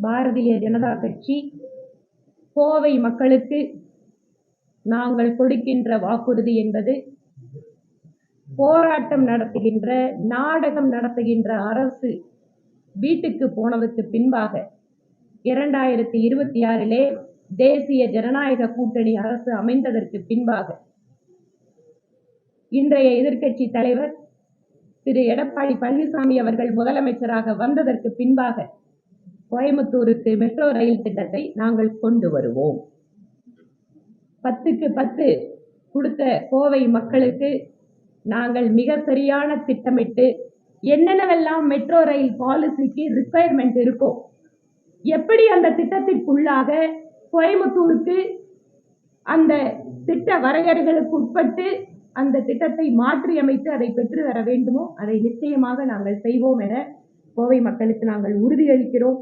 பாரதிய ஜனதா கட்சி கோவை மக்களுக்கு நாங்கள் கொடுக்கின்ற வாக்குறுதி என்பது போராட்டம் நடத்துகின்ற நாடகம் நடத்துகின்ற அரசு வீட்டுக்கு போனதுக்கு பின்பாக இரண்டாயிரத்தி இருபத்தி ஆறிலே தேசிய ஜனநாயக கூட்டணி அரசு அமைந்ததற்கு பின்பாக இன்றைய எதிர்க்கட்சி தலைவர் திரு எடப்பாடி பழனிசாமி அவர்கள் முதலமைச்சராக வந்ததற்கு பின்பாக கோயம்புத்தூருக்கு மெட்ரோ ரயில் திட்டத்தை நாங்கள் கொண்டு வருவோம். பத்துக்கு பத்து கொடுத்த கோவை மக்களுக்கு நாங்கள் மிக சரியான திட்டமிட்டு என்னென்னவெல்லாம் மெட்ரோ ரயில் பாலிசிக்கு ரிக்குவயர்மெண்ட் இருக்கோ எப்படி அந்த திட்டத்திற்குள்ளாக கோயம்புத்தூருக்கு அந்த திட்ட வரையறைகளுக்கு உட்பட்டு அந்த திட்டத்தை மாற்றி அமைத்து அதை பெற்று வர வேண்டுமோ அதை நிச்சயமாக நாங்கள் செய்வோம் என கோவை மக்களுக்கு நாங்கள் உறுதியளிக்கிறோம்.